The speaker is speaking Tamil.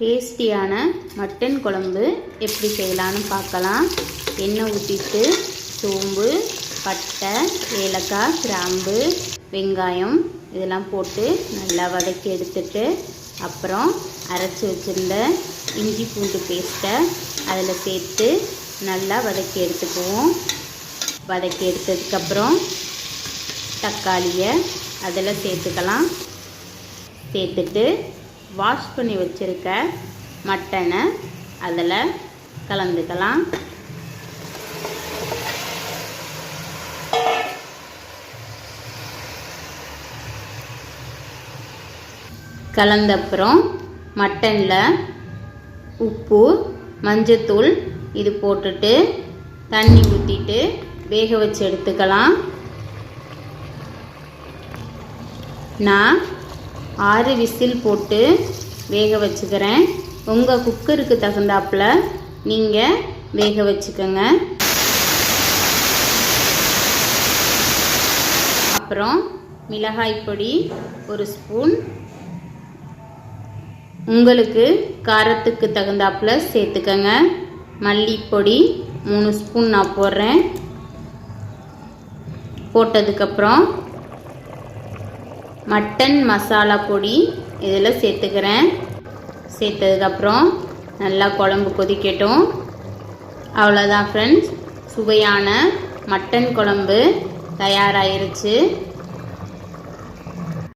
டேஸ்டியான மட்டன் குழம்பு எப்படி செய்யலான்னு பார்க்கலாம். எண்ணெய் ஊற்றிட்டு சோம்பு பட்டை ஏலக்காய் கிராம்பு வெங்காயம் இதெல்லாம் போட்டு நல்லா வதக்கி எடுத்துட்டு அப்புறம் அரைச்சி வச்சுருந்த இஞ்சி பூண்டு பேஸ்ட்டை அதில் சேர்த்து நல்லா வதக்கி எடுத்துக்குவோம். வதக்கி எடுத்ததுக்கப்புறம் தக்காளியை அதில் சேர்த்துக்கலாம். சேர்த்துட்டு வாஷ் பண்ணி வச்சுருக்க மட்டனை அதில் கலந்துக்கலாம். கலந்த அப்புறம் மட்டனில் உப்பு மஞ்சத்தூள் இது போட்டுட்டு தண்ணி ஊற்றிட்டு வேக வச்சு எடுத்துக்கலாம். நான் ஆறு விசில் போட்டு வேக வச்சுக்கிறேன். உங்கள் குக்கருக்கு தகுந்தாப்புல நீங்கள் வேக வச்சுக்கோங்க. அப்புறம் மிளகாய் பொடி ஒரு ஸ்பூன். உங்களுக்கு காரத்துக்கு தகுந்தாப்புல சேர்த்துக்கங்க. மல்லிப்பொடி மூணு ஸ்பூன் நான் போடுறேன். போட்டதுக்கப்புறம் மட்டன் மசாலா பொடி இதில் சேர்த்துக்கிறேன். சேர்த்ததுக்கப்புறம் நல்லா குழம்பு கொதிக்கட்டும். அவ்வளோதான் ஃப்ரெண்ட்ஸ் சுவையான மட்டன் குழம்பு தயாராகிருச்சு